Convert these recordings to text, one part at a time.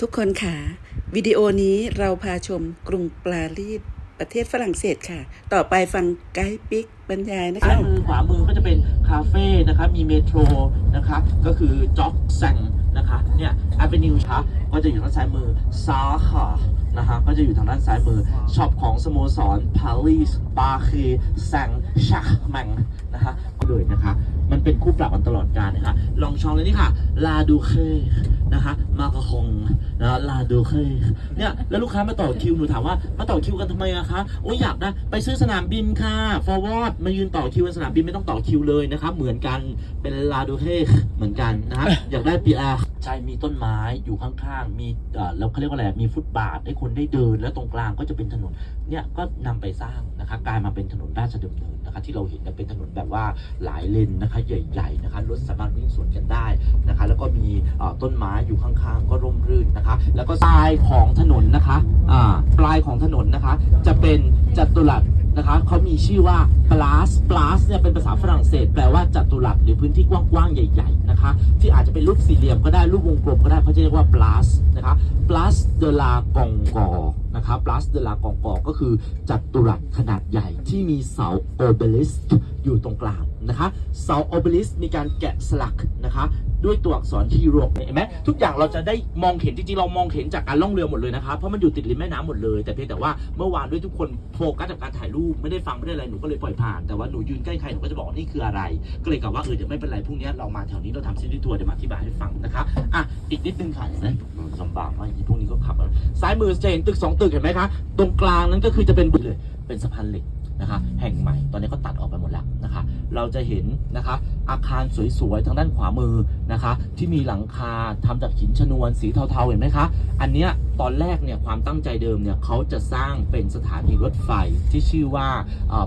ทุกคนค่ะ วิดีโอนี้เราพาชมกรุงปารีสประเทศฝรั่งเศสค่ะ ต่อไปฟังไกด์ปิ๊กบรรยายนะซ้าคะยมือขวามือก็จะเป็นคาเฟ่นะครับมีเมโทรนะคะก็คือจ็อกแซงนะคะเนี่ยแอเวนิวชาก็จะอยู่ทางซ้ายมือซาค่ะนะคะก็จะอยู่ทางด้านซ้ายมือช็อปของสโมสรปารีสบาเคแซงชักแมงนะคะก็เลยนะคะ มันเป็นคู่ปรับกันตลอดกาลนะคะลองชองเลยนี่ค่ะลาดูเค นะคะ มากระคงนะลาดูเคเนี่ยแล้วลูกค้ามาต่อคิวหนูถามว่ามาต่อคิวกันทำไมอะคะโอ้ยอยากได้ไปซื้อสนามบินค่ะ forward มายืนต่อคิวในสนามบินไม่ต้องต่อคิวเลยนะครับเหมือนกันเป็นลาดูเคเหมือนกันนะฮะอยากได้ปีอาใช่มีต้นไม้อยู่ข้างๆ มีเอ่อแล้วเขาเรียกว่าอะไรมีฟุตบาทให้คนได้เดินแล้วตรงกลางก็จะเป็นถนนเนี่ยก็นำไปสร้างนะคะกลายมาเป็นถนนราชดำเนินนะคะที่เราเห็นเป็นถนนแบบว่าหลายเลนนะคะใหญ่ ๆนะคะรถสามารถวิ่งสวนกันได้ ก็มีต้นไม้อยู่ข้างๆ ก็ร่มรื่นนะคะ แล้วก็ปลายของถนนนะคะอ่าปลายของถนนนะคะ จะเป็นจัตุรัสนะคะเขามีชื่อว่า plus plus เนี่ยเป็นภาษาฝรั่งเศส แปลว่าจัตุรัสหรือพื้นที่กว้างๆ ใหญ่ๆ นะคะ ที่อาจจะเป็นรูปสี่เหลี่ยมก็ได้ รูปวงกลมก็ได้เขาจะเรียกว่า plus นะคะ plus de la Concorde นะคะ plus de la Concorde ก็คือจัตุรัสขนาดใหญ่ที่มีเสา obelisk อยู่ตรงกลางนะคะเสา obelisk มีการแกะสลักนะคะ ด้วยตัวอักษรที่รวมเห็นไหมทุกอย่างเราจะได้มองเห็นจริงๆเรามองเห็นจากการล่องเรือหมดเลยนะคะเพราะมันอยู่ติดริมแม่น้ำหมดเลย แต่เพียงแต่ว่าเมื่อวานด้วยทุกคนโฟกัสกับการถ่ายรูปไม่ได้ฟังไม่ได้อะไรหนูก็เลยปล่อยผ่านแต่ว่าหนูยืนใกล้ใครหนูก็จะบอกนี่คืออะไร ก็เลยกล่าวว่าเออเดี๋ยวไม่เป็นไรพรุ่งนี้เรามาแถวนี้เราทำซีรีส์ทัวร์เดี๋ยวมาอธิบายให้ฟังนะคะอะอีกนิดนึงค่ะเห็นไหมลำบากมากอีพวกนี้ก็ขับมาซ้ายมือจะเห็นตึกสองตึกเห็นไหมคะตรงกลางนั้นก็คือจะเป็นเลยเป็นสะพานเหล็ก นะคะแห่งใหม่ ตอนนี้เขาตัดออกไปหมดแล้วนะคะเราจะเห็นนะคะ อาคารสวยๆทางด้านขวามือนะคะ ที่มีหลังคาทำจากหินชนวนสีเทาๆเห็นไหมคะอันเนี้ยตอนแรกเนี่ยความตั้งใจเดิมเนี่ยเขาจะสร้างเป็นสถานีรถไฟที่ชื่อว่า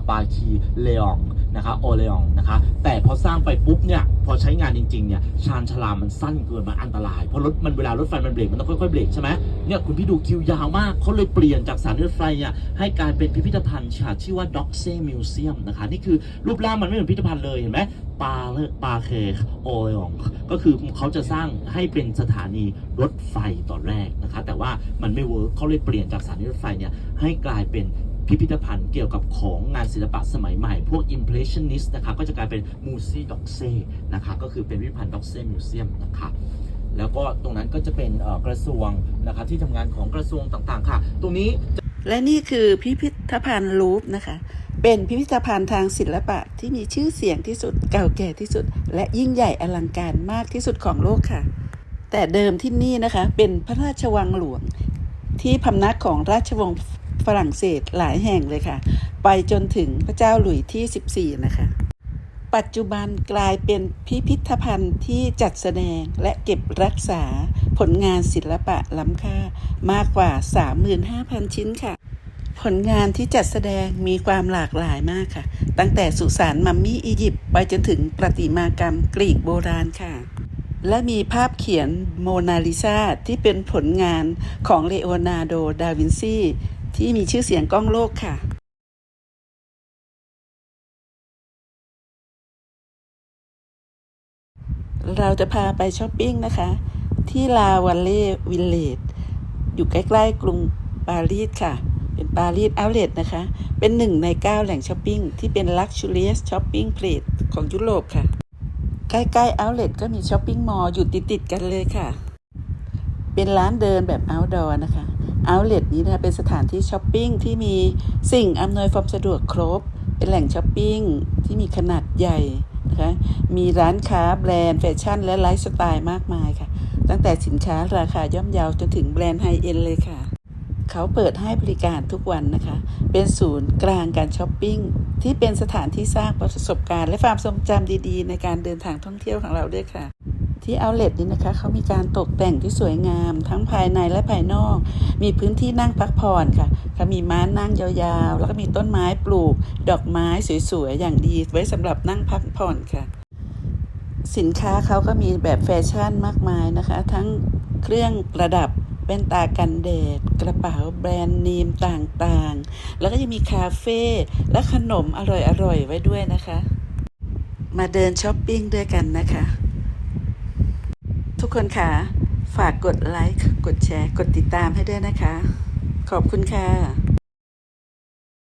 ปาคีเลองนะคะโอเลองนะคะ แต่พอสร้างไปปุ๊บเนี่ยพอใช้งานจริงๆเนี่ยชานชลามันสั้นเกินมันอันตรายเพราะรถมันเวลารถไฟมันเบรกมันต้องค่อยๆเบรกใช่ไหมเนี่ยคุณพี่ดูคิวยาวมากเขาเลยเปลี่ยนจากสถานีรถไฟเนี่ยให้กลายเป็นพิพิธภัณฑ์ค่ะชื่อว่าด็อกเซ่มิวเซียมนะคะนี่คือรูปร่างมันไม่เหมือนพิพิธภัณฑ์เลยเห็นไหมปาเลปาเคโอเลองก็คือเขาจะสร้างให้เป็นสถานีรถไฟตอนแรกนะคะ แต่ว่ามันไม่เวิร์กเขาเลยเปลี่ยนจากสถานีรถไฟเนี่ยให้กลายเป็นพิพิธภัณฑ์เกี่ยวกับของงานศิลปะสมัยใหม่ พวก impressionist นะคะก็จะกลายเป็นมูซีด็อกเซ่นะคะก็คือเป็นพิพิธภัณฑ์ด็อกเซ่มิวเซียมนะคะแล้วก็ตรงนั้นก็จะเป็นกระทรวงนะคะที่ทำงานของกระทรวงต่างๆ ค่ะ ตรงนี้ และนี่คือพิพิธภัณฑ์ลูฟนะคะ เป็นพิพิธภัณฑ์ทางศิลปะที่มีชื่อเสียงที่สุดเก่าแก่ที่สุด และยิ่งใหญ่อลังการมากที่สุดของโลกค่ะ แต่เดิมที่นี่นะคะ เป็นพระราชวังหลวง ที่พำนักของราชวงศ์ฝรั่งเศสหลายแห่งเลยค่ะ ไปจนถึงพระเจ้าหลุยส์ที่ 14 นะคะ ปัจจุบันกลายเป็นพิพิธภัณฑ์ที่จัดแสดงและเก็บรักษาผลงานศิลปะล้ำค่ามากกว่า 35,000 ชิ้นค่ะ ผลงานที่จัดแสดงมีความหลากหลายมากค่ะ ตั้งแต่สุสานมัมมี่อียิปต์ไปจนถึงประติมากรรมกรีกโบราณค่ะ และมีภาพเขียนโมนาลิซาที่เป็นผลงานของเลโอนาร์โด ดาวินซีที่มีชื่อเสียงก้องโลกค่ะ เราจะพาไปช้อปปิ้งนะคะ ที่ลาวัลเล่วิลเลจอยู่ใกล้ๆกรุงปารีสค่ะ เป็นปารีสเอาเล t นะคะ เป็นหนึ่งในเก้าแหล่งช้อปปิ้งที่เป็น Luxurious Shopping Place ของยุโรปค่ะ ใกล้ๆเอาเล t ก็มีช้อปปิ้งมอลล์อยู่ติดๆกันเลยค่ะ เป็นร้านเดินแบบ outdoor นะคะเอาเล t นี้นะคะเป็นสถานที่ช้อปปิ้งที่มีสิ่งอำนวยความสะดวกครบ เป็นแหล่งช้อปปิ้งที่มีขนาดใหญ่ นะคะมีร้านค้าแบรนด์แฟชั่นและไลฟ์สไตล์มากมายค่ะ ตั้งแต่สินค้าราคาย่อมเยาวจนถึงแบรนด์ไฮเอ็นเลยค่ะ เขาเปิดให้บริการทุกวันนะคะ เป็นศูนย์กลางการช้อปปิ้งที่เป็นสถานที่สร้างประสบการณ์และความทรงจำดีๆ ในการเดินทางท่องเที่ยวของเราด้วยค่ะ ที่เอาเล t นี้นะคะเขามีการตกแต่งที่สวยงาม ทั้งภายในและภายนอก มีพื้นที่นั่งพักผ่อนค่ะเขามีม้านั่งยาวๆ แล้วก็มีต้นไม้ปลูก ดอกไม้สวยๆ อย่างดี ไว้สำหรับนั่งพักผ่อนค่ะ สินค้าเขาก็มีแบบแฟชั่นมากมายนะคะ ทั้งเครื่องประดับแว่นตากันแดด กระเป๋าแบรนด์เนมต่างๆ แล้วก็ยังมีคาเฟ่และขนมอร่อยๆ ไว้ด้วยนะคะ มาเดินช้อปปิ้งด้วยกันนะคะ ทุกคนค่ะ ฝากกดไลค์ กดแชร์ กดติดตามให้ด้วยนะคะ ขอบคุณค่ะ